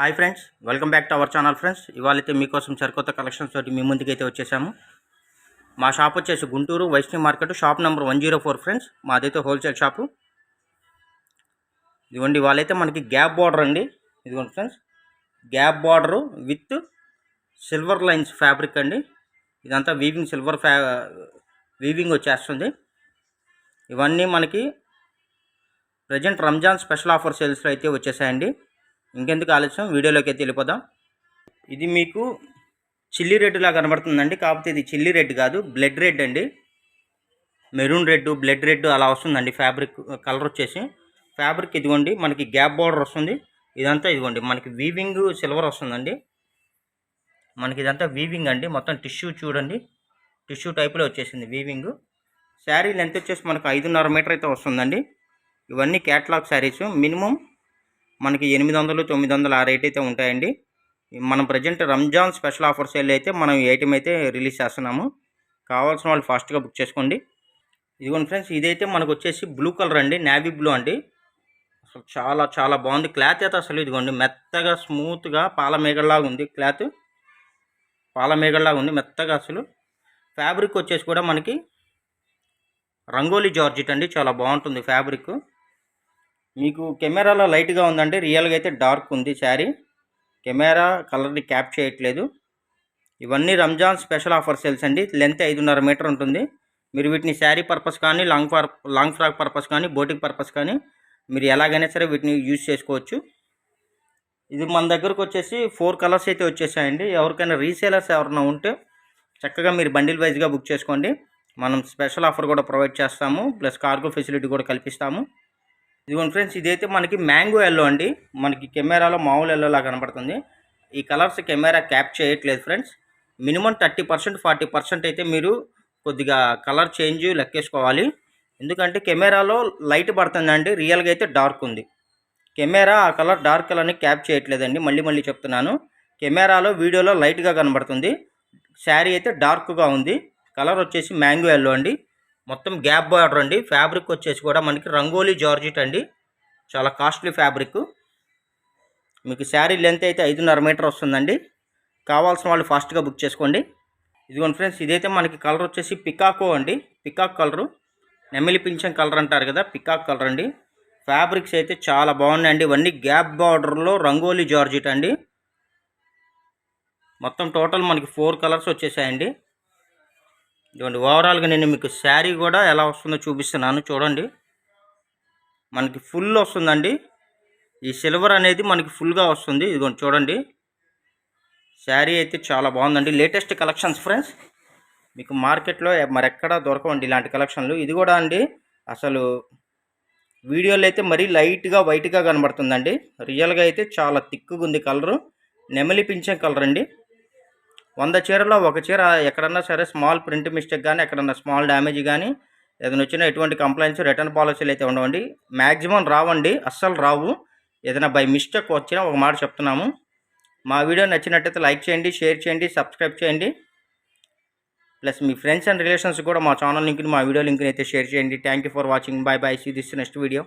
Hi friends welcome back to our channel friends ఇవాళైతే అయితే మీకోసం సరికొత్త కలెక్షన్స్ తోటి మీ ముందుకైతే వచ్చేసాము. మా షాప్ వచ్చేసి Guntur Vaishnavi market shop number one zero four friends మాదైతే హోల్సేల్ షాపు ఇదిగోండి వాళ్ళైతే మనకి గ్యాప్ బార్డర్ అండి. ఇదిగోండి friends gap border with silver lines fabric అండి. ఇదంతా వీవింగ్ సిల్వర్ ఫ్యా వీవింగ్ వచ్చేస్తుంది. ఇవన్నీ మనకి ప్రజెంట్ రంజాన్ స్పెషల్ ఆఫర్ సేల్స్లో అయితే వచ్చేసాయండి. ఇంకెందుకు ఆలస్యం? వీడియోలోకి అయితే వెళ్ళిపోదాం. ఇది మీకు చిల్లీ రెడ్లా కనబడుతుందండి. కాకపోతే ఇది చిల్లీ రెడ్ కాదు బ్లడ్ రెడ్ అండి. మెరూన్ రెడ్ బ్లడ్ రెడ్ అలా వస్తుందండి ఫ్యాబ్రిక్ కలర్ వచ్చేసి. ఫ్యాబ్రిక్ ఇదిగోండి మనకి గ్యాప్ బార్డర్ వస్తుంది. ఇదంతా ఇదిగోండి మనకి వీవింగ్ సిల్వర్ వస్తుందండి. మనకి ఇదంతా వీవింగ్ అండి మొత్తం టిష్యూ చూడండి. టిష్యూ టైప్లో వచ్చేసింది వీవింగ్. శారీ లెంత్ వచ్చేసి మనకు ఐదున్నర మీటర్ అయితే వస్తుందండి. ఇవన్నీ క్యాట్లాగ్ శారీస్ మినిమం మనకి ఎనిమిది వందలు తొమ్మిది వందలు ఆ రేట్ అయితే ఉంటాయండి. మనం present Ramzan special offer sale అయితే మనం ఈ ఐటమ్ అయితే రిలీజ్ చేస్తున్నాము. కావాల్సిన వాళ్ళు ఫాస్ట్గా బుక్ చేసుకోండి. ఇదిగోండి ఫ్రెండ్స్ ఇదైతే మనకు వచ్చేసి బ్లూ కలర్ అండి నావీ బ్లూ అండి. అసలు చాలా చాలా బాగుంది. క్లాత్ అయితే అసలు ఇదిగోండి మెత్తగా స్మూత్గా పాల మేగడలాగా ఉంది క్లాత్ పాల మేగడలాగా ఉంది మెత్తగా అసలు. ఫ్యాబ్రిక్ వచ్చేసి కూడా మనకి రంగోలీ జార్జెట్ అండి చాలా బాగుంటుంది ఫ్యాబ్రిక్ మీకు కెమెరాలో లైట్గా ఉందండి రియల్గా అయితే డార్క్ ఉంది శారీ. కెమెరా కలర్ని క్యాప్ చేయట్లేదు. ఇవన్నీ రంజాన్ స్పెషల్ ఆఫర్ సేల్స్ అండి. లెంత్ ఐదున్నర మీటర్ ఉంటుంది. మీరు వీటిని శారీ పర్పస్ కానీ long for long frock purpose కానీ బోటిక్ పర్పస్ కానీ మీరు ఎలాగైనా సరే వీటిని యూజ్ చేసుకోవచ్చు. ఇది మన దగ్గరకు వచ్చేసి ఫోర్ కలర్స్ అయితే వచ్చేసాయండి. ఎవరికైనా రీసేలర్స్ ఎవరైనా ఉంటే చక్కగా మీరు బండిల్ వైజ్గా బుక్ చేసుకోండి. మనం స్పెషల్ ఆఫర్ కూడా ప్రొవైడ్ చేస్తాము. ప్లస్ కార్గో ఫెసిలిటీ కూడా కల్పిస్తాము. ఇదిగోండి ఫ్రెండ్స్ ఇదైతే మనకి మ్యాంగో ఎల్లో అండి. మనకి కెమెరాలో మామూలు ఎల్లోలా కనబడుతుంది. ఈ కలర్స్ కెమెరా క్యాప్ చేయట్లేదు friends. Minimum thirty percent forty percent అయితే మీరు కొద్దిగా కలర్ చేంజ్ లెక్కేసుకోవాలి. ఎందుకంటే కెమెరాలో లైట్ పడుతుందండి రియల్గా అయితే డార్క్ ఉంది. కెమెరా ఆ కలర్ డార్క్ కలర్ని క్యాప్ చేయట్లేదండి మళ్ళీ మళ్ళీ చెప్తున్నాను. కెమెరాలో వీడియోలో లైట్గా కనబడుతుంది. శారీ అయితే డార్క్గా ఉంది. కలర్ వచ్చేసి మ్యాంగో ఎల్లో అండి. మొత్తం గ్యాప్ బార్డర్ అండి. ఫ్యాబ్రిక్ వచ్చేసి కూడా మనకి రంగోలీ జార్జిట్ అండి. చాలా కాస్ట్లీ ఫ్యాబ్రిక్. మీకు శారీ లెంత్ అయితే ఐదున్నర మీటర్ వస్తుందండి. కావాల్సిన వాళ్ళు ఫాస్ట్గా బుక్ చేసుకోండి. ఇదిగోండి ఫ్రెండ్స్ ఇదైతే మనకి కలర్ వచ్చేసి పికాకో అండి. Peacock colour. నెమిలి పింఛం కలర్ అంటారు కదా పికాక్ కలర్ అండి. ఫ్యాబ్రిక్స్ అయితే చాలా బాగున్నాయండి. ఇవన్నీ గ్యాప్ బార్డర్లో రంగోలీ జార్జిట్ అండి. మొత్తం టోటల్ మనకి ఫోర్ కలర్స్ వచ్చేసాయండి. ఇదిగోండి ఓవరాల్గా నేను మీకు శారీ కూడా ఎలా వస్తుందో చూపిస్తున్నాను చూడండి. మనకి ఫుల్ వస్తుందండి. ఈ సిల్వర్ అనేది మనకి ఫుల్గా వస్తుంది ఇదిగోండి చూడండి. శారీ అయితే చాలా బాగుందండి. లేటెస్ట్ కలెక్షన్స్ ఫ్రెండ్స్ మీకు మార్కెట్లో మరెక్కడా దొరకవండి ఇలాంటి కలెక్షన్లు. ఇది కూడా అండి అసలు వీడియోలో అయితే మరీ లైట్గా వైట్గా కనబడుతుందండి. రియల్గా అయితే చాలా తిక్కుగా ఉంది కలరు. నెమలి పింఛే కలర్ అండి వంద చీరలో ఒక చీర ఎక్కడన్నా సరే స్మాల్ ప్రింట్ మిస్టేక్ కానీ ఎక్కడన్నా స్మాల్ డ్యామేజ్ కానీ ఏదైనా వచ్చిన ఎటువంటి కంప్లైంట్స్ రిటర్న్ పాలసీలు అయితే ఉండవండి. మ్యాక్సిమం రావండి అస్సలు రావు. ఏదైనా బై మిస్టేక్ వచ్చినా ఒక మాట చెప్తున్నాము. మా వీడియో నచ్చినట్టయితే లైక్ చేయండి షేర్ చేయండి సబ్స్క్రైబ్ చేయండి. ప్లస్ మీ ఫ్రెండ్స్ అండ్ రిలేషన్స్ కూడా మా ఛానల్ లింక్ని మా వీడియో లింక్ని అయితే షేర్ చేయండి. Thank you for watching bye bye see this next video